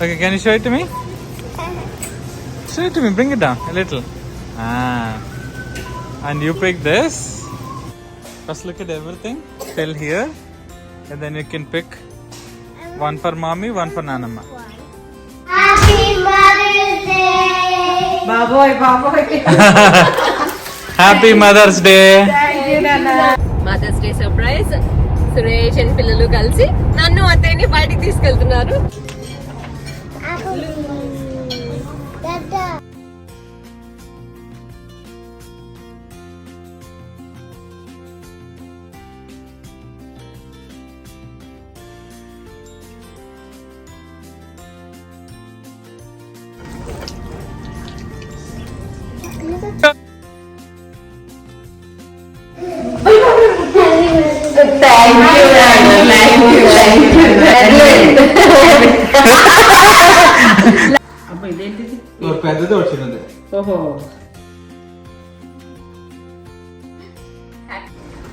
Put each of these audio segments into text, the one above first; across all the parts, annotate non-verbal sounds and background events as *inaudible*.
okay, can you show it to me? Show it to me. Bring it down a little. Ah. And you pick this. First look at everything till here. And then you can pick one for mommy, one for Nanama. Happy Mother's Day! Baboy, boy. *laughs* Happy Mother's Day! Thank you, Nana. Mother's Day surprise. Suresh and పిల్లలు కలిసి నన్ను అత్తయ్యని బయటికి తీసుకెళ్తున్నారు. అబ్బా ఇదేంటిది పెద్దది వచ్చినది ఓహో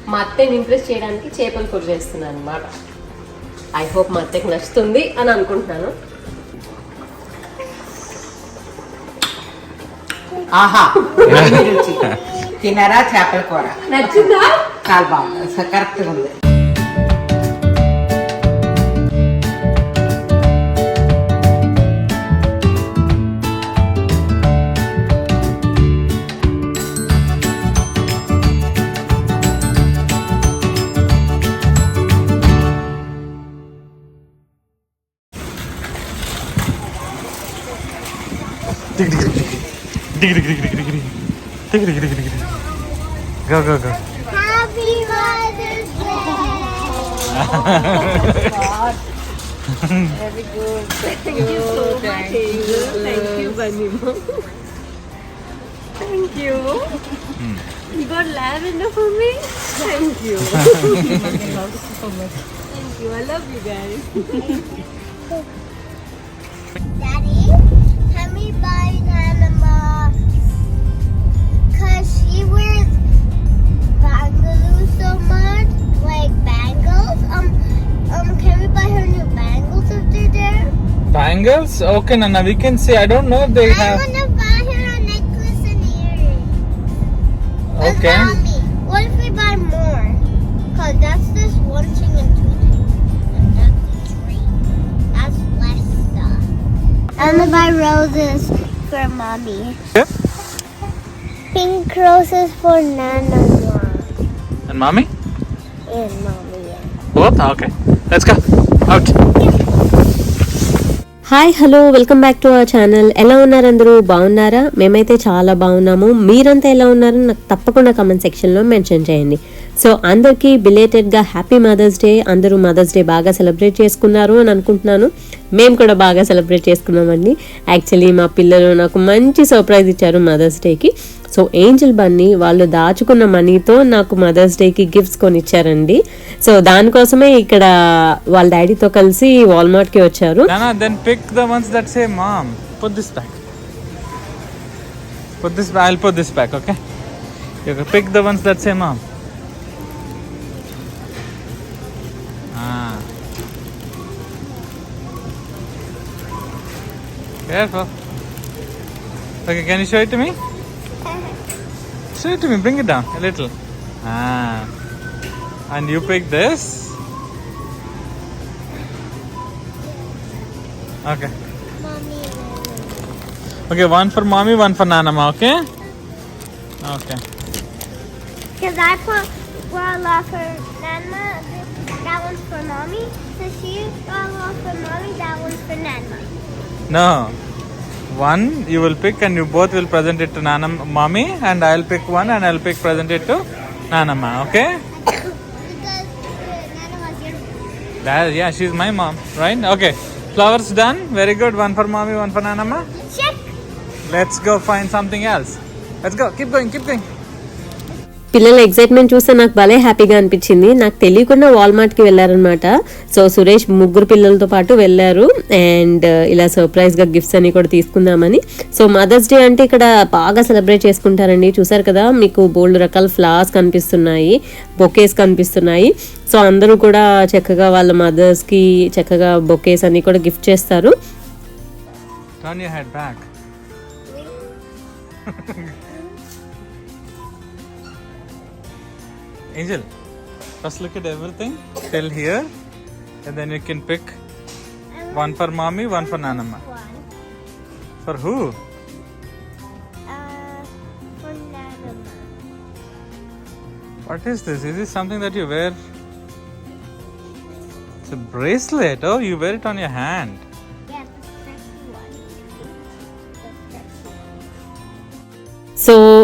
మా అత్తయ్యని ఇంప్రెస్ చేయడానికి చేపల కూర చేస్తున్నాను అనమాట ఐ హోప్ మా అత్తయ్యకి నచ్చుతుంది అని అనుకుంటున్నాను. ఆహా. తినరా చేపల కూర? నచ్చిందా? చాలా బాగుంది. కరెక్ట్గా ఉంది. Dig dig dig dig dig dig dig dig dig dig dig dig dig dig Go go go. Happy Mother's Day. Very good. Thank you so much. Thank you, Banimo. Thank you. You got lavender for me. Thank you. Thank you. I love you guys. Daddy can we buy Cause she wears bangaloos so much, like bangles. Um, um, can we buy her new bangles if they're there? Bangles? Okay, Nana, we can see. I don't know if they I have. wanna buy her a necklace and earrings. Okay. Mommy, what if we buy more? Cause that's just one thing and two I'm gonna buy roses for mommy. Yeah. Pink roses for Nana And mommy? and mommy. Both? Okay. Let's go. Out. Hi hello welcome back to our channel ఎలా ఉన్నారు అందరూ బాగున్నారా మేమైతే చాలా బాగున్నాము మీరంతా ఎలా ఉన్నారో నాకు తప్పకుండా కమెంట్ సెక్షన్లో మెన్షన్ చేయండి సో అందరికీ బిలేటెడ్గా హ్యాపీ మదర్స్ డే అందరూ మదర్స్ డే బాగా సెలబ్రేట్ చేసుకున్నారు అని అనుకుంటున్నాను మేము కూడా బాగా సెలబ్రేట్ చేసుకున్నామండి యాక్చువల్లీ మా పిల్లలు నాకు మంచి సర్ప్రైజ్ ఇచ్చారు మదర్స్ డేకి సో ఏంజల్ బన్నీ వాళ్ళు దాచుకున్న మనీతో నాకు మదర్స్ డేకి గిఫ్ట్స్ కొని ఇచ్చారండి సో దానికోసమే ఇక్కడ వాళ్ళ డాడీతో కలిసి వాల్మార్ట్కి వచ్చారు Nana, pick the ones ones that mom. Put this back. Put this back. I'll put this back, okay? You can pick the ones that say mom. Careful. Okay, can you show it to me? *laughs* Show it to me. Bring it down a little. Ah. And you pick this. Okay. Mommy Okay, one for mommy, one for Nanama, okay? Okay. Because I put off for Nana, that one's for mommy. So she well off for mommy, that one's for Nana. No. One you will pick and you both will present it to Nana mommy and I'll pick one and I'll pick present it to Nanama, okay? because Nana was your That, yeah, she's my mom, right? Okay. Flowers done. Very good. One for mommy, one for Nanama. check. Let's go find something else. Let's go. Keep going, keep going. పిల్లల excitement చూస్తే నాకు భలే హ్యాపీగా అనిపించింది. నాకు తెలియకుండా వాల్మార్ట్కి వెళ్ళారనమాట so Suresh ముగ్గురు పిల్లలతో పాటు వెళ్ళారు. అండ్ ఇలా సర్ప్రైజ్గా గిఫ్ట్స్ అని కూడా తీసుకుందామని. సో మదర్స్ డే అంటే ఇక్కడ బాగా సెలబ్రేట్ చేసుకుంటారండి. చూసారు కదా మీకు బోల్డ్ రకాల ఫ్లవర్స్ కనిపిస్తున్నాయి. బొకేస్ కనిపిస్తున్నాయి. సో అందరూ కూడా చక్కగా వాళ్ళ మదర్స్కి చక్కగా బొకేస్ అన్ని కూడా గిఫ్ట్ చేస్తారు. Turn your head back. *laughs* Angel, first look at everything till here, and then you can pick one for mommy, one for Nanama. One. For who? Uh, for Nanama. What is this? Is this something that you wear? It's a bracelet. Oh, you wear it on your hand.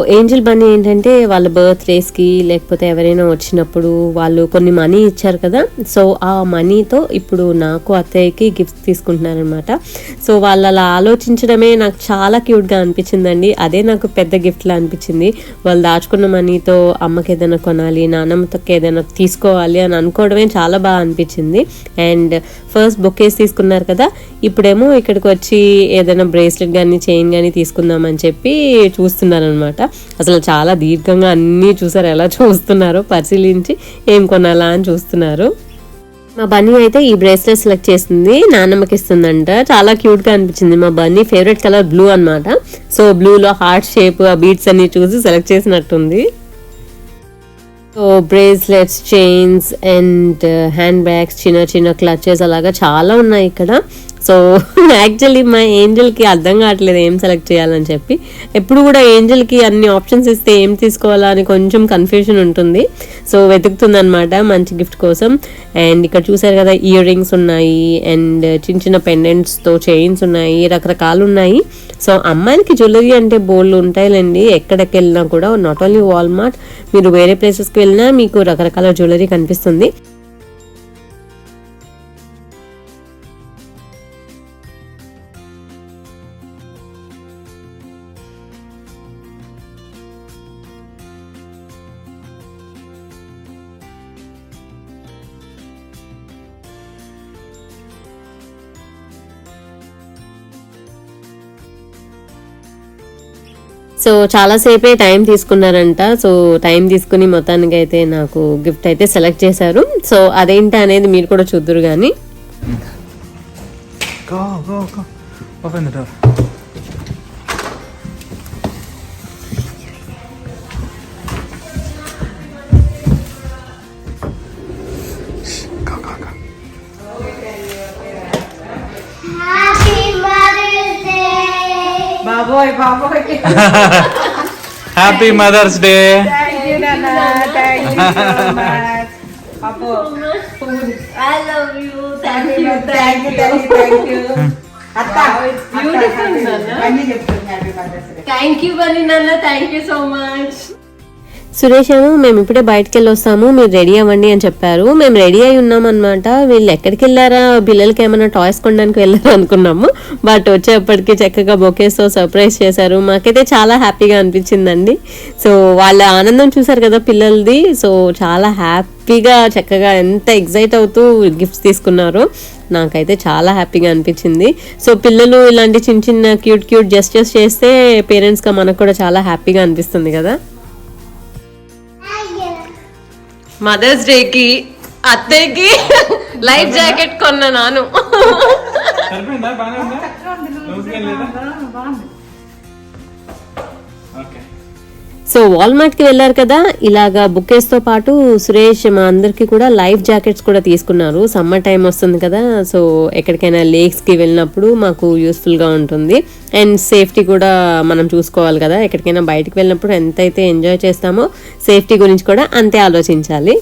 Angel bunny ఏంటంటే వాళ్ళ బర్త్డేస్కి లేకపోతే ఎవరైనా వచ్చినప్పుడు వాళ్ళు కొన్ని money ఇచ్చారు కదా so ఆ మనీతో ఇప్పుడు నాకు అత్తయ్యకి గిఫ్ట్స్ తీసుకుంటున్నారనమాట సో వాళ్ళు అలా ఆలోచించడమే నాకు చాలా క్యూట్గా అనిపించిందండి. అదే నాకు పెద్ద గిఫ్ట్లా అనిపించింది. వాళ్ళు దాచుకున్న మనీతో అమ్మకి ఏదైనా కొనాలి నాన్నమ్మకి ఏదైనా తీసుకోవాలి అని అనుకోవడమే చాలా బాగా అనిపించింది. అండ్ ఫస్ట్ బొకేస్ తీసుకున్నారు కదా ఇప్పుడేమో ఇక్కడికి వచ్చి ఏదైనా బ్రేస్లెట్ కానీ చైన్ కానీ తీసుకుందామని చెప్పి చూస్తున్నారనమాట అసలు చాలా దీర్ఘంగా అన్నీ చూసారు ఎలా చూస్తున్నారో పరిశీలించి ఏం కొనాలా అని చూస్తున్నారు. మా బన్నీ అయితే ఈ బ్రేస్లెట్ సెలెక్ట్ చేసింది నాన్నమ్మకి ఇస్తుందంట. చాలా క్యూట్గా అనిపించింది. మా బన్నీ ఫేవరెట్ కలర్ బ్లూ అన్నమాట. సో బ్లూలో హార్ట్ షేప్ ఆ బీట్స్ అన్ని చూసి select చేసినట్టుంది. So bracelets chains and uh, hand bags చిన్న చిన్న క్లచెస్ అలాగా చాలా ఉన్నాయి ఇక్కడ. సో *laughs* యాక్చువల్లీ మా ఏంజల్కి అర్థం కావట్లేదు ఏం సెలెక్ట్ చేయాలని చెప్పి. ఎప్పుడు కూడా ఏంజల్కి అన్ని ఆప్షన్స్ ఇస్తే ఏం తీసుకోవాలా అని కొంచెం కన్ఫ్యూజన్ ఉంటుంది. సో వెతుకుతుంది అనమాట మంచి గిఫ్ట్ కోసం. అండ్ ఇక్కడ చూసారు కదా ఇయర్ రింగ్స్ ఉన్నాయి అండ్ చిన్న చిన్న పెండెంట్స్తో చైన్స్ ఉన్నాయి రకరకాలు ఉన్నాయి. సో అమ్మాయిలకి జ్యువెలరీ అంటే బోల్డ్ ఉంటాయిలేండి. ఎక్కడికి వెళ్ళినా కూడా నాట్ ఓన్లీ వాల్మార్ట్ మీరు వేరే ప్లేసెస్కి వెళ్ళినా మీకు రకరకాల జ్యువెలరీ కనిపిస్తుంది. సో చాలాసేపే టైం తీసుకున్నారంట. సో టైం తీసుకుని మొత్తానికి అయితే నాకు గిఫ్ట్ అయితే సెలెక్ట్ చేశారు. సో అదేంటి అనేది మీరు కూడా చూద్దరు కానీ *laughs* Happy Mother's Day. Thank you, Nana. Thank you so *laughs* much. Apo. I love you. Thank you. Thank you. Thank you. Thank *laughs* you. Atta, it's beautiful, Nana. Thank you, Bunny Nana. Thank you so much. Suresh ఏమో మేము ఇప్పుడే బయటకు వెళ్ళి వస్తాము మీరు ready అవ్వండి అని చెప్పారు. మేము రెడీ అయి ఉన్నాం అనమాట వీళ్ళు ఎక్కడికి వెళ్ళారా పిల్లలకి ఏమైనా టాయ్స్ కొనడానికి వెళ్ళారా? అనుకున్నాము. బట్ వచ్చేప్పటికి చక్కగా బొకేస్తో సర్ప్రైజ్ చేశారు. మాకైతే చాలా హ్యాపీగా అనిపించిందండి. సో వాళ్ళ ఆనందం చూసారు కదా పిల్లలది. సో చాలా హ్యాపీగా చక్కగా ఎంత ఎగ్జైట్ అవుతూ గిఫ్ట్స్ తీసుకున్నారు నాకైతే చాలా హ్యాపీగా అనిపించింది. సో పిల్లలు ఇలాంటి చిన్న చిన్న క్యూట్ క్యూట్ జస్టర్స్ చేస్తే పేరెంట్స్గా మనకు కూడా చాలా హ్యాపీగా అనిపిస్తుంది కదా. మదర్స్ డేకి అత్తయ్యకి లైఫ్ జాకెట్ కొన్నా నాను. సో వాల్మార్ట్కి వెళ్ళారు కదా ఇలాగా బుకేస్తో పాటు సురేష్ మా అందరికి కూడా లైఫ్ జాకెట్స్ కూడా తీసుకున్నారు. సమ్మర్ టైం వస్తుంది కదా సో ఎక్కడికైనా లేక్స్కి వెళ్ళినప్పుడు మాకు యూస్ఫుల్గా ఉంటుంది. అండ్ సేఫ్టీ కూడా మనం చూసుకోవాలి కదా ఎక్కడికైనా బయటికి వెళ్ళినప్పుడు ఎంతైతే ఎంజాయ్ చేస్తామో సేఫ్టీ గురించి కూడా అంతే ఆలోచించాలి.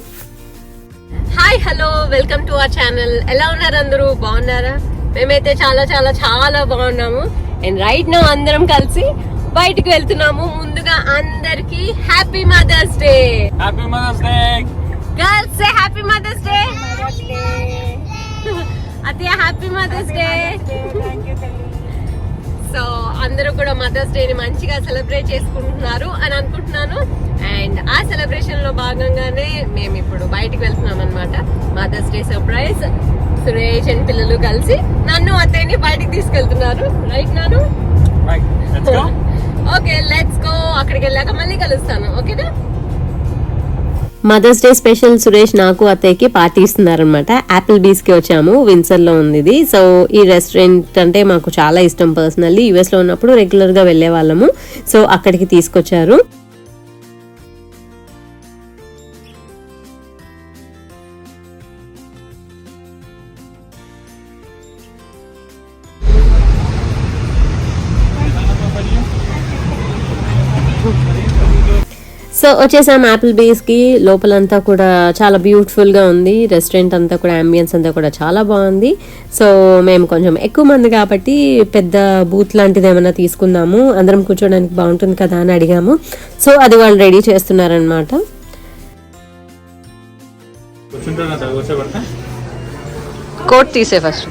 Hi hello welcome to our channel. ఎలా ఉన్నారు అందరూ? బాగున్నారా? మేమైతే చాలా చాలా చాలా బాగున్నాము. అండ్ రైట్ నా అందరం కలిసి బయటికి వెళ్తున్నాము. ముందుగా అందరికి happy mother's day happy mother's day girls say happy mother's day అత్తయ్య హ్యాపీ మదర్స్ డే సో అందరూ కూడా మదర్స్ డే ని మంచిగా సెలబ్రేట్ చేసుకుంటున్నారు అని అనుకుంటున్నాను. అండ్ ఆ సెలబ్రేషన్లో భాగంగానే మేము ఇప్పుడు బయటికి వెళ్తున్నాం అనమాట mother's day surprise Suresh and పిల్లలు కలిసి నన్ను అత్తయ్యని బయటికి తీసుకెళ్తున్నారు. రైట్ నాను? Right, let's go. Okay let's go అక్కడికి వెళ్ళాక మళ్ళీ కలుస్తాను. ఓకేనా? మదర్స్ డే స్పెషల్ సురేష్ నాకు అత్తయ్యకి పార్టీ ఇస్తున్నారనమాట యాపిల్ బీస్కి వచ్చాము. విన్సర్లో ఉంది ఇది సో ఈ రెస్టారెంట్ అంటే మాకు చాలా ఇష్టం పర్సనల్లీ. యుఎస్లో ఉన్నప్పుడు రెగ్యులర్గా వాళ్ళము సో అక్కడికి తీసుకొచ్చారు. వచ్చేసాం యాపిల్ బేస్కి. లోపలంతా కూడా చాలా బ్యూటిఫుల్గా ఉంది. రెస్టారెంట్ అంతా కూడా అంబియన్స్ అంతా కూడా చాలా బాగుంది. సో మేము కొంచెం ఎక్కువ మంది కాబట్టి పెద్ద బూత్ లాంటిది ఏమైనా తీసుకుందాము. అందరం కూర్చోడానికి బాగుంటుంది కదా అని అడిగాము. సో అది వాళ్ళు రెడీ చేస్తున్నారనమాట కోట్ తీసే ఫస్ట్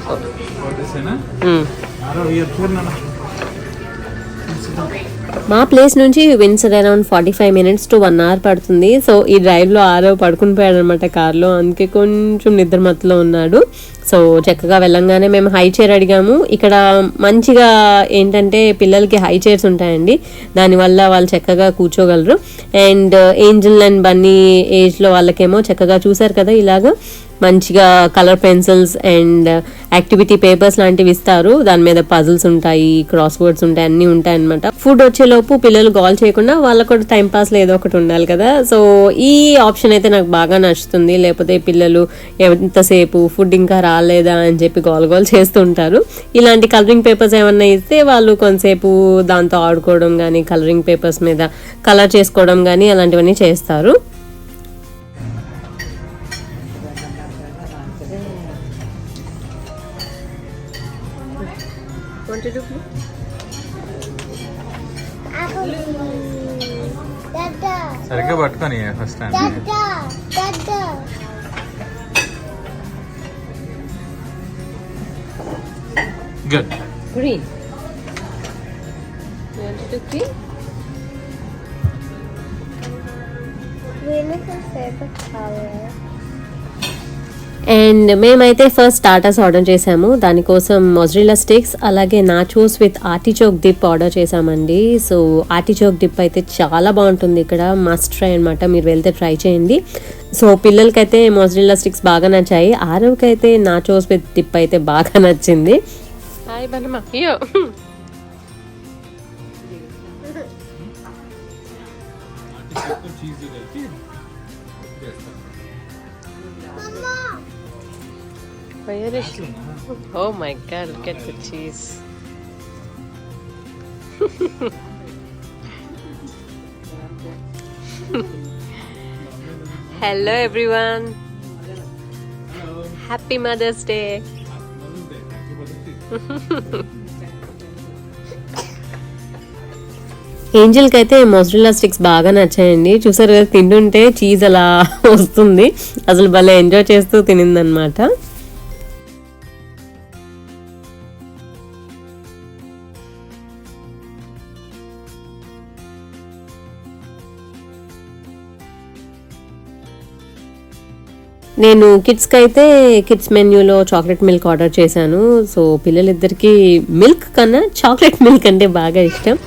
ఆఫ్ మా ప్లేస్ నుంచి Windsor around forty five minutes to one hour పడుతుంది. సో ఈ డ్రైవ్లో ఆరో పడుకుని పోయాడు అనమాట కార్లో. అందుకే కొంచెం నిద్ర మత్తులో ఉన్నాడు. సో చక్కగా వెళ్ళంగానే మేము హై చైర్ అడిగాము. ఇక్కడ మంచిగా ఏంటంటే పిల్లలకి హై చైర్స్ ఉంటాయండి. దానివల్ల వాళ్ళు చక్కగా కూర్చోగలరు. అండ్ ఏంజిల్ అండ్ బన్నీ ఏజ్లో వాళ్ళకేమో చక్కగా చూసారు కదా ఇలాగా. మంచిగా colour pencils and activity papers లాంటివి ఇస్తారు. దాని మీద పజిల్స్ ఉంటాయి క్రాస్ వర్డ్స్ ఉంటాయి అన్నీ ఉంటాయి అనమాట ఫుడ్ వచ్చేలోపు పిల్లలు గాల్ చేయకుండా వాళ్ళకు కూడా టైం ఏదో ఒకటి ఉండాలి కదా. సో ఈ ఆప్షన్ అయితే నాకు బాగా నచ్చుతుంది. లేకపోతే పిల్లలు ఎంతసేపు ఫుడ్ ఇంకా రాలేదు అని చెప్పి గోల్ గోల్ చేస్తుంటారు. ఇలాంటి కలరింగ్ పేపర్స్ ఏమన్నా ఇస్తే వాళ్ళు కొంతసేపు దాంతో ఆడుకోవడం కానీ కలరింగ్ పేపర్స్ మీద కలర్ చేసుకోవడం కానీ అలాంటివన్నీ చేస్తారు. సరిగ్గా పట్టుకొని first time good Green. You want to do green? Green is my favorite color. And మేమైతే ఫస్ట్ స్టార్టర్స్ ఆర్డర్ చేసాము. దానికోసం మొజ్రిలా స్టిక్స్ అలాగే nachos with artichoke dip order చేసామండి. సో ఆర్టిచోక్ డిప్ అయితే చాలా బాగుంటుంది ఇక్కడ. మస్ట్ ట్రై అనమాట మీరు వెళ్తే ట్రై చేయండి. సో పిల్లలకైతే మొజ్రిలా స్టిక్స్ బాగా నచ్చాయి. ఆరవ్కి అయితే నాచోస్ విత్ డిప్ అయితే బాగా నచ్చింది. Ay, ba naman? Iyo. चीज़ ही रहती Oh my god, look at the cheese. *laughs* Hello everyone. Hello. Happy Mother's Day. ఏంజల్కి అయితే మొజరిల్లా స్టిక్స్ బాగా నచ్చాయండి. చూసారు కదా తింటుంటే చీజ్ అలా *laughs* వస్తుంది. అసలు భలే ఎంజాయ్ చేస్తూ తినిందనమాట. నేను కిడ్స్కి అయితే కిడ్స్ మెన్యూలో చాక్లెట్ మిల్క్ ఆర్డర్ చేశాను. సో పిల్లలిద్దరికి మిల్క్ కన్నా చాక్లెట్ మిల్క్ అంటే బాగా ఇష్టం.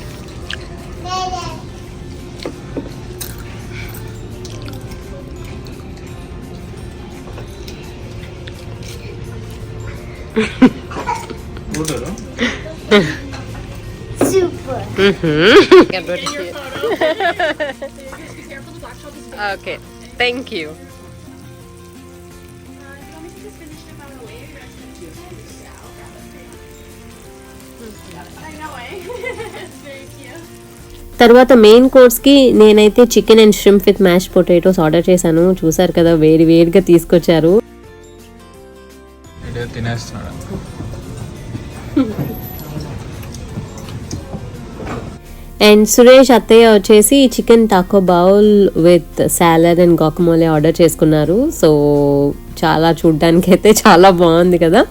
ఓకే థ్యాంక్ యూ తర్వాత మెయిన్ కోర్స్కి నేనైతే chicken and shrimp with mash potatoes order చేశాను. చూసారు కదా వేడి వేడిగా తీసుకొచ్చారు. అండ్ సురేష్ అత్తయ్య వచ్చేసి chicken taco bowl with salad and guacamole order చేసుకున్నారు. సో చాలా చూడ్డానికి అయితే చాలా బాగుంది కదా.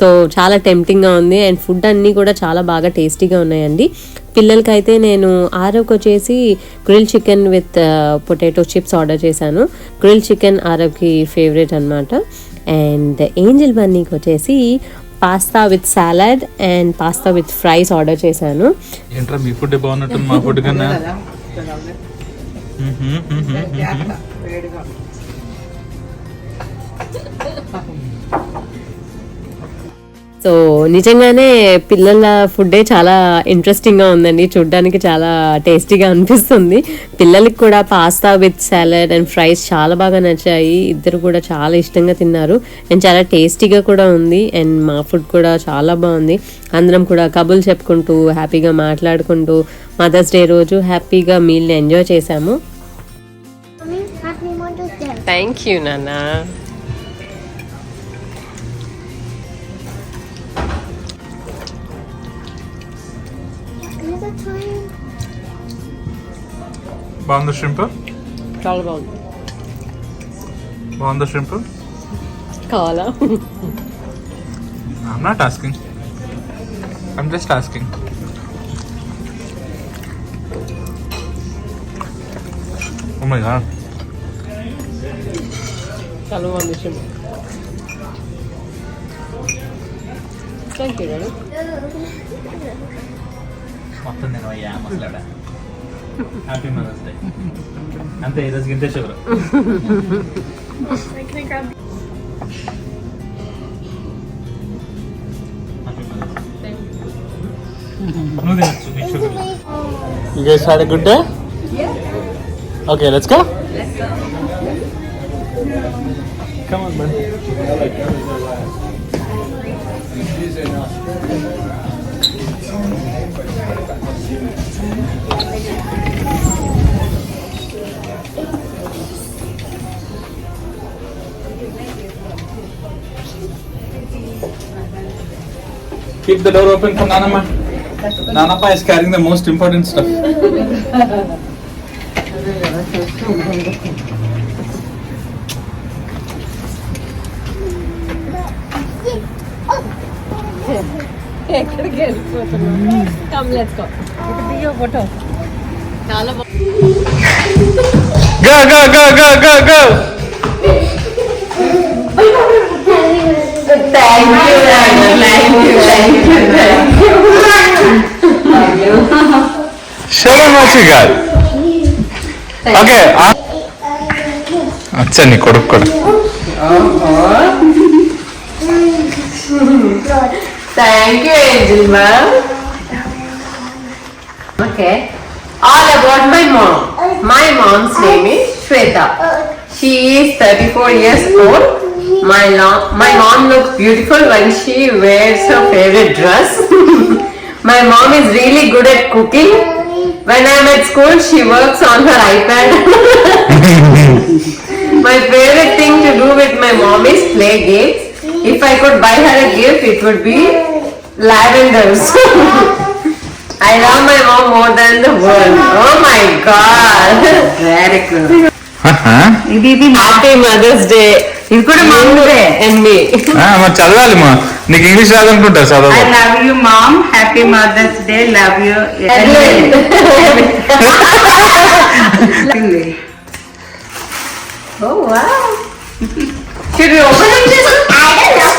సో చాలా టెంప్టింగ్గా ఉంది. అండ్ ఫుడ్ అన్నీ కూడా చాలా బాగా టేస్టీగా ఉన్నాయండి. పిల్లలకైతే నేను ఆరవ్కి వచ్చేసి grill chicken with potato chips order చేశాను. గ్రిల్ చికెన్ ఆరవ్కి ఫేవరెట్ అనమాట అండ్ ఏంజల్ బన్నీకి వచ్చేసి pasta with salad and pasta with fries order చేశాను. ఏంట్రా మీ ఫుడ్ బాగున్నట్టుంది మా ఫుడ్ కన్నా? *laughs* కదా అట్లా వేడిగా. *laughs* సో నిజంగానే పిల్లల ఫుడ్డే చాలా ఇంట్రెస్టింగ్గా ఉందండి. చూడ్డానికి చాలా టేస్టీగా అనిపిస్తుంది. పిల్లలకి కూడా pasta with salad and fries చాలా బాగా నచ్చాయి. ఇద్దరు కూడా చాలా ఇష్టంగా తిన్నారు. అండ్ చాలా టేస్టీగా కూడా ఉంది. అండ్ మా ఫుడ్ కూడా చాలా బాగుంది. అందరం కూడా కబుల్ చెప్పుకుంటూ హ్యాపీగా మాట్లాడుకుంటూ మదర్స్ డే రోజు హ్యాపీగా మీల్ని ఎంజాయ్ చేశాము. థ్యాంక్ యూ నాన్న బాగుందా షింప్ చాలా బాగుంది బాగుందా షింప్ కావాలా I'm not asking I'm just asking oh my God చాలా బాగుంది థ్యాంక్ యూ డాడీ మొత్తం నేను అయ్యా మసలాడా హ్యాపీ మదర్స్ డే అంతే ఈరోజు గింతే షుగర్ నువ్వు తినచ్చు నీ sugar You guys had a good day? Yeah. Okay, let's go. Come on, man. Keep the door open for Nanama. Nanapa is carrying the most important stuff. Come, let's go. It'll be your photo. Go, go, go, go, go, go! Thank you thank you thank you thank you Show them what you got. Okay. అచ్చా నీ కొడుకు కూడా Thank you, Angel ma'am. Okay. All about my mom. My mom's name is Shweta. She is 34 years old. My, lo- my mom looks beautiful when she wears her favorite dress. *laughs* my mom is really good at cooking. When I'm at school, she works on her iPad. *laughs* my favorite thing to do with my mom is play games. If I could buy her a gift, it would be lavenders. *laughs* I love my mom more than the world. Oh my god. Very good. Uh-huh. Happy Mother's Day. ఇది కూడా mummy and మీ మరి చదవాలి మా నీకు English రాదనుకుంటా చదవ I love you mom happy mother's day love you Oh wow. Should we open it? I don't know.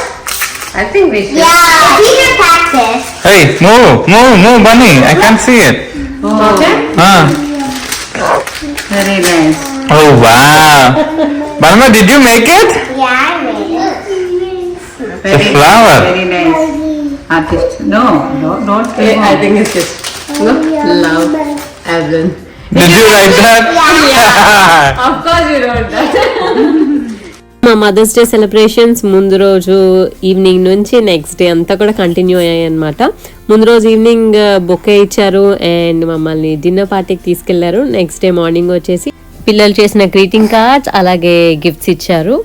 I think we should. Yeah, we can practice. Hey move move move Bunny I can see it Okay. Very nice. Oh వా Burma did you make it Yeah, I made it. Very, flower. Very nice. Artist. No, no, don't say I think it's just look love Evan. Did you write that Of course you wrote that. *laughs* మా mothers day celebrations ముందు రోజు evening నుంచి next day అంతా కూడా continue అయ్యాయి అనమాట ముందు రోజు ఈవినింగ్ బొకే ఇచ్చారు అండ్ మమ్మల్ని డిన్నర్ పార్టీకి తీసుకెళ్ళారు నెక్స్ట్ డే మార్నింగ్ వచ్చేసి పిల్లలు చేసిన గ్రీటింగ్ కార్డ్స్ అలాగే గిఫ్ట్స్ ఇచ్చారు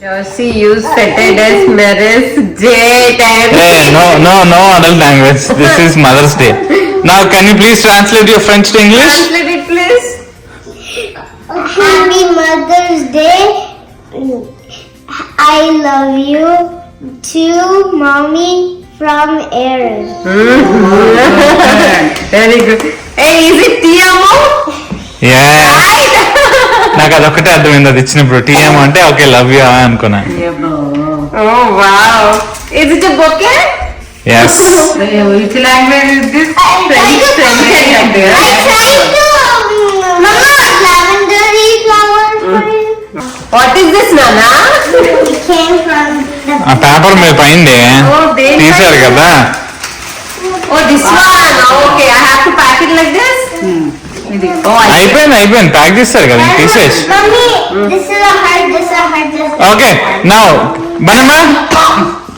Josie used fetid as Maris J and Hey, no, no, no adult language. This is Mother's Day. Now, can you please translate your French to English? Translate it, please. Happy Mother's Day. I love you to mommy from Aaron. Mm-hmm. *laughs* Very good. Hey, is it Tiamo? Yeah. నాకు అదొకటే అర్థమైంది అది ఇచ్చినప్పుడు. TM అంటే okay love you అనుకున్నా. ఆ paper మీద పైంది. తీసారు కదా. ఓ this one okay I have to pack it like Oh, I అయిపోయింది అయిపోయింది ప్యాక్ చేస్తారు కదా ఇంక తీసేసి Mommy, this is a heart, this is a heart, this is okay now బనమ్మా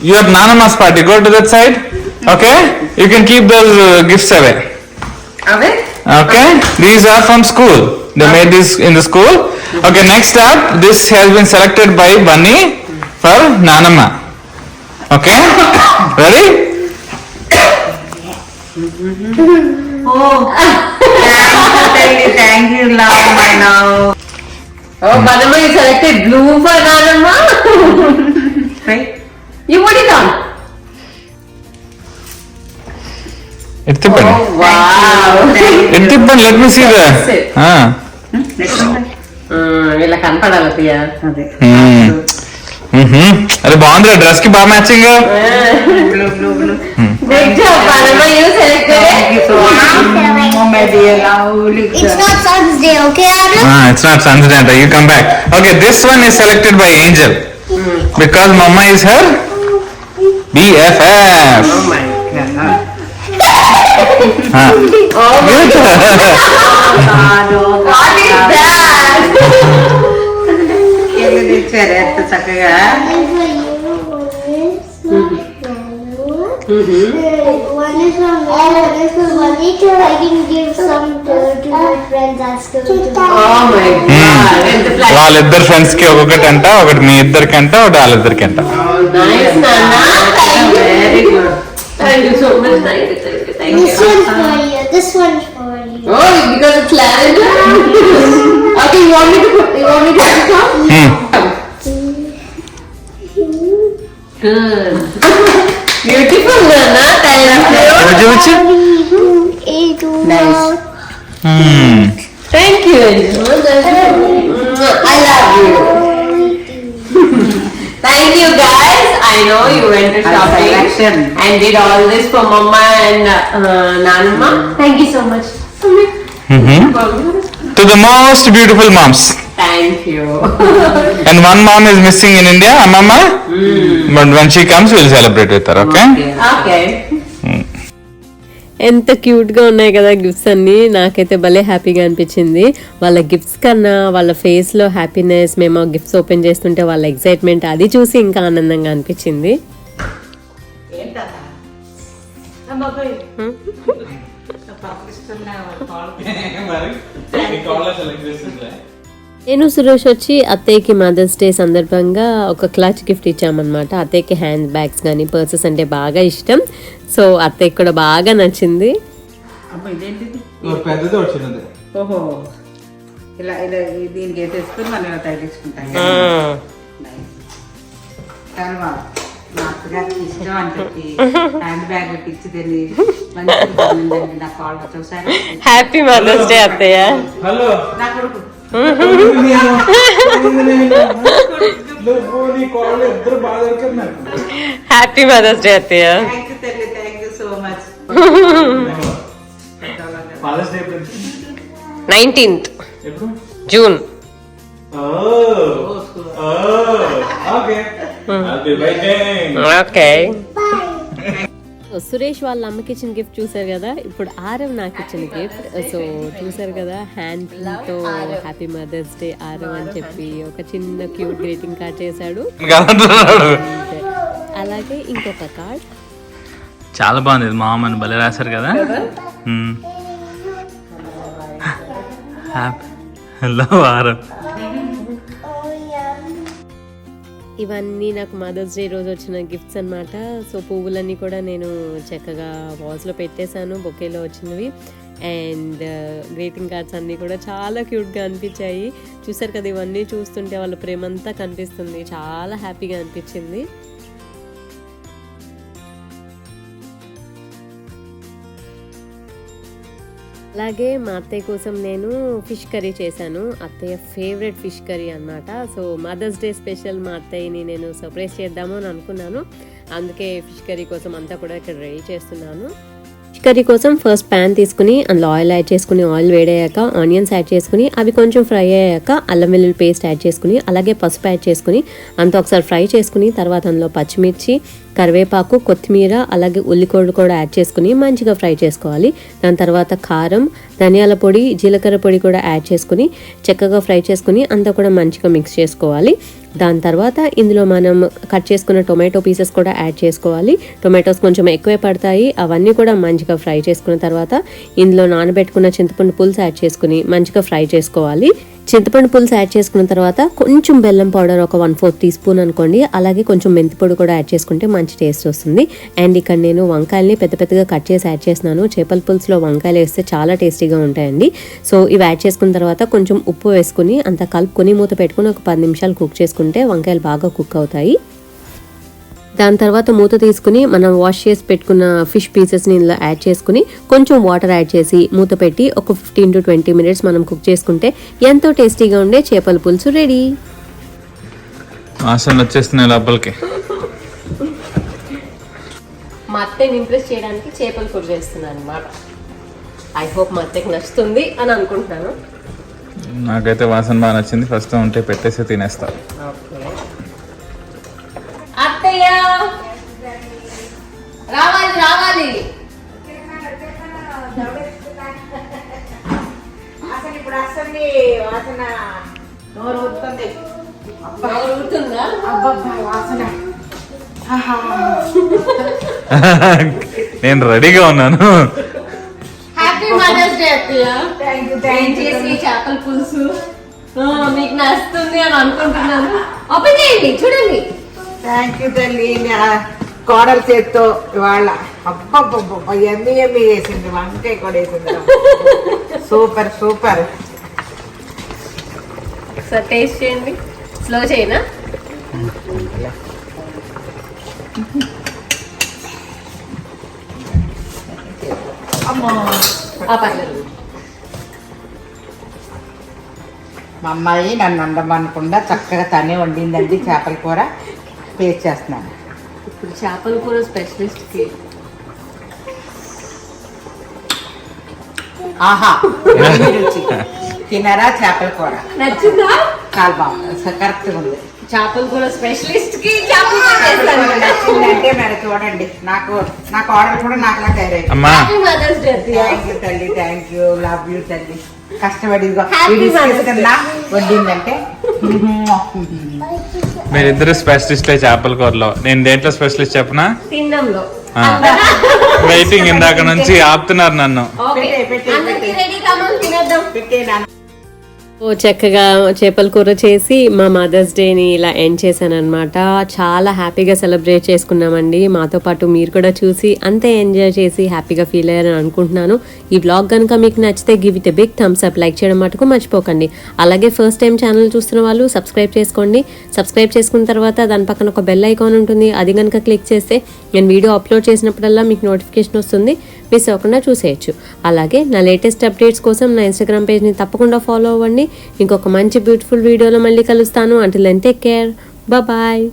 your నానమ్మస్ party go to that side okay you can keep those gifts away have it? Okay, these are from school. They made this in the school. Okay, next up, this has been selected by Bunny for Nanama. Okay, ready? Thank you, love, my now. Oh, Banama, you selected blue for Nanama. right? You put it on. It tippani. Oh, wow. It tippani. Let me see the. Ah. ఇలా కనపడాలి Priya Hmm. Mm-hmm. అరే బాగుందిరా డ్రెస్కి బాగా matching good job Banama, you selected it. It's not Sun's Day, okay, Adam? It's not sun's you come back okay this one is selected by Angel because mamma is her BFF Oh my God. Oh What *laughs* *laughs* is that? తెచ్చారు ఎంత ఎంత flat. వాళ్ళిద్దరు ఫ్రెండ్స్కి ఒక్కొక్కటి అంట ఒకటి మీ ఇద్దరికి అంట ఒకటి వాళ్ళిద్దరికి అంట Nice, Nana. Thank you. Very good Thank you so much. Thank you, thank you, thank This you. one's for you. This one's for you. Oh, because it's lavender. okay, you want me to put? You want me to put it on? Hmm. Good. Beautiful girl, na? Tell us. Nice. Hmm. Thank you. I love you. *laughs* Thank you guys. I know you went to shopping and did all this for Mama and uh, Thank you so much. Mm -hmm. To the most beautiful moms. Thank you. And one mom is missing in India అమ్మమ్మ but one she comes will celebrate with okay okay. ఎంత క్యూట్గా ఉన్నాయి కదా gifts అన్నీ. నాకైతే భలే హ్యాపీగా అనిపించింది. వాళ్ళ గిఫ్ట్స్ కన్నా వాళ్ళ ఫేస్లో హ్యాపీనెస్ మేము గిఫ్ట్స్ ఓపెన్ చేస్తుంటే వాళ్ళ ఎక్సైట్మెంట్ అది చూసి ఇంకా ఆనందంగా అనిపించింది. *laughs* నేను సురేష్ వచ్చి అత్తయ్యకి మదర్స్ డే సందర్భంగా ఒక క్లచ్ గిఫ్ట్ ఇచ్చామన్నమాట. అత్తయ్యకి హ్యాండ్ బ్యాగ్స్ కానీ పర్సెస్ అంటే బాగా ఇష్టం. సో అత్తయ్యకి కూడా బాగా నచ్చింది. ఓహో. ఇలా ఇలా దీనికి మనం ఇలా తగిలించుకుంటాం ఇష్టం అని చెప్పి హ్యాండ్ బ్యాగ్ నా హ్యాపీ మదర్స్ డే అత్తయ్య. హలో. నా కొడుకు. ఇద్దరు బాగా దొరికారు నాకు హ్యాపీ మదర్స్ డే అత్తయ్య థ్యాంక్ యూ తల్లి thank you so much father's day ఎప్పుడు నైన్టీన్త్ ఎప్పుడు జూన్ ఓకే ఓకే సురేష్ వాళ్ళ అమ్మకి ఇచ్చిన గిఫ్ట్ చూసారు కదా? ఇప్పుడు ఆరవ్ నాకు ఇచ్చిన గిఫ్ట్ సో చూసారు కదా? హ్యాండ్తో హ్యాపీ మదర్స్ డే ఆరవ్ అని చెప్పి ఒక చిన్న క్యూట్ గ్రీటింగ్ కార్డ్ చేశాడు. అలాగే ఇంకొక కార్డ్ చాలా బాగుంది. ఇది మామ అని భలే రాశారు కదా? హలో ఆరం ఇవన్నీ నాకు మదర్స్ డే రోజు వచ్చిన గిఫ్ట్స్ అన్నమాట. సో పువ్వులన్నీ కూడా నేను చక్కగా వాల్స్లో పెట్టేశాను బొకేలో వచ్చినవి. అండ్ uh, గ్రీటింగ్ కార్డ్స్ అన్నీ కూడా చాలా క్యూట్గా అనిపించాయి. చూసారు కదా ఇవన్నీ చూస్తుంటే వాళ్ళ ప్రేమంతా కనిపిస్తుంది. చాలా హ్యాపీగా అనిపించింది. అలాగే మా అత్తయ్య కోసం నేను ఫిష్ కర్రీ చేశాను. అత్తయ్య ఫేవరెట్ ఫిష్ కర్రీ అన్నమాట. సో మదర్స్ డే స్పెషల్ మా అత్తయ్యని నేను సర్ప్రైజ్ చేద్దాము అని అనుకున్నాను. అందుకే ఫిష్ కర్రీ కోసం అంతా కూడా ఇక్కడ రెడీ చేస్తున్నాను. కర్రీ కోసం ఫస్ట్ ప్యాన్ తీసుకుని అందులో ఆయిల్ యాడ్ చేసుకుని ఆయిల్ వేడయ్యాక ఆనియన్స్ యాడ్ చేసుకుని అవి కొంచెం ఫ్రై అయ్యాక అల్లం వెల్లుల్లి పేస్ట్ యాడ్ చేసుకుని అలాగే పసుపు యాడ్ చేసుకుని అంతా ఒకసారి ఫ్రై చేసుకుని తర్వాత అందులో పచ్చిమిర్చి కరివేపాకు కొత్తిమీర అలాగే ఉల్లికోడు కూడా యాడ్ చేసుకుని మంచిగా ఫ్రై చేసుకోవాలి. దాని తర్వాత కారం ధనియాల పొడి జీలకర్ర పొడి కూడా యాడ్ చేసుకుని చక్కగా ఫ్రై చేసుకుని అంతా కూడా మంచిగా మిక్స్ చేసుకోవాలి. దాని తర్వాత ఇందులో మనం కట్ చేసుకున్న టొమాటో పీసెస్ కూడా యాడ్ చేసుకోవాలి. టొమాటోస్ కొంచెం ఎక్కువే పడతాయి. అవన్నీ కూడా మంచిగా ఫ్రై చేసుకున్న తర్వాత ఇందులో నానబెట్టుకున్న చింతపండు పులుసు యాడ్ చేసుకుని మంచిగా ఫ్రై చేసుకోవాలి. చింతపండు పులుసు యాడ్ చేసుకున్న తర్వాత కొంచెం బెల్లం పౌడర్ ఒక వన్ ఫోర్త్ టీ స్పూన్ అనుకోండి. అలాగే కొంచెం మెంతి పొడి కూడా యాడ్ చేసుకుంటే మంచి టేస్ట్ వస్తుంది. అండ్ ఇక్కడ నేను వంకాయల్ని పెద్ద పెద్దగా కట్ చేసి యాడ్ చేస్తున్నాను. చేపల పులుసులో వంకాయలు వేస్తే చాలా టేస్టీగా ఉంటాయండి. సో ఇవి యాడ్ చేసుకున్న తర్వాత కొంచెం ఉప్పు వేసుకుని అంత కలుపుకొని మూత పెట్టుకుని ఒక పది నిమిషాలు కుక్ చేసుకుంటే వంకాయలు బాగా కుక్ అవుతాయి. దాని తర్వాత మూత తీసుకుని మనం వాష్ చేసి పెట్టుకున్న ఫిష్ పీసెస్ని ఇందులో యాడ్ చేసుకుని కొంచెం వాటర్ యాడ్ చేసి మూత పెట్టి ఒక ఫిఫ్టీన్ టు ట్వంటీ మినిట్స్ మనం కుక్ చేసుకుంటే ఎంతో టేస్టీగా ఉండే చేపల పులుసు రెడీ వాసన వచ్చేస్తున్నాయి లోపలికి. మా అత్తయ్యని ఇంప్రెస్ చేయడానికి చేపల కూర చేస్తున్నాను అనమాట ఐ హోప్ మా అత్తయ్యకి నచ్చుతుంది అని అనుకుంటున్నాను. నాకైతే వాసన బాగా నచ్చింది. ఫస్ట్ ఉంటే పెట్టేసి తినేస్తా. అత్తయ్య! రావాలి రావాలి. అసలు ఇప్పుడు అసలు వాసన నోరు ఊరుతుంది. ఊరుతుందా? అబ్బబ్బా వాసన. నేను రెడీగా ఉన్నాను. హ్యాపీ మదర్స్ డే అత్తయ్య. థ్యాంక్ యూ చేసి చేపల పులుసు? మీకు నచ్చుతుంది అని అనుకుంటున్నాను. ఓపెన్ చేయండి చూడండి. థ్యాంక్ యూ తల్లి. కోడల చేత్తో ఇవాళ అబ్బబ్బబ్బ ఎమ్మి ఎమ్మి వేసింది వంకాయ కూడా వేసింది. Super super. ఒకసారి టేస్ట్ చేయండి. స్లో చేయనా? మా అమ్మాయి నన్ను వండమనకుండా చక్కగా తనే వండిందండి చేపల కూర. పేస్ట్ చేస్తున్నాను. ఇప్పుడు చేపల కూర స్పెషలిస్ట్కి ఆహా *laughs* రుచి తినరా చేపల కూర? నచ్చిందా? చాలా బాగుంది. కరెక్ట్గా ఉంది. చేపల కూర స్పెషలిస్ట్కి చేపల కూర చేస్తాను నచ్చిందంటే మరి చూడండి. నాకు నాకు ఆర్డర్ కూడా నాకులా తయారైంది. అమ్మా. హ్యాపీ మదర్స్ డే అత్తయ్య. థ్యాంక్ యూ తల్లి థ్యాంక్ యూ లవ్ యూ తల్లి. కష్టపడి వడ్డిందంటే మీరిద్దరు స్పెషలిస్ట్ చేపల కూరలో. నేను దేంట్లో స్పెషలిస్ట్ చెప్పనా? తిన్నంలో. వెయిటింగ్ ఇందాక నుంచి ఆపుతున్నారు నన్ను. చక్కగా చేపల కూర చేసి మా మదర్స్ డేని ఇలా ఎండ్ చేశాను అనమాట చాలా హ్యాపీగా సెలబ్రేట్ చేసుకున్నామండి. మాతో పాటు మీరు కూడా చూసి అంతే ఎంజాయ్ చేసి హ్యాపీగా ఫీల్ అయ్యారని అనుకుంటున్నాను. ఈ బ్లాగ్ కనుక మీకు నచ్చితే give it big thumbs up like చేయడం మటుకు మర్చిపోకండి. అలాగే ఫస్ట్ టైం ఛానల్ చూస్తున్న వాళ్ళు సబ్స్క్రైబ్ చేసుకోండి. సబ్స్క్రైబ్ చేసుకున్న తర్వాత దాని పక్కన ఒక బెల్ ఐకాన్ ఉంటుంది. అది కనుక క్లిక్ చేస్తే నేను వీడియో అప్లోడ్ చేసినప్పుడల్లా మీకు నోటిఫికేషన్ వస్తుంది. మిస్ అవ్వకుండా చూసేయచ్చు. అలాగే నా లేటెస్ట్ అప్డేట్స్ కోసం నా ఇన్స్టాగ్రామ్ పేజ్ని తప్పకుండా ఫాలో అవ్వండి. ఇంకొక మంచి బ్యూటిఫుల్ వీడియోలో మళ్ళీ కలుస్తాను. అంటే టేక్ కేర్ బాయ్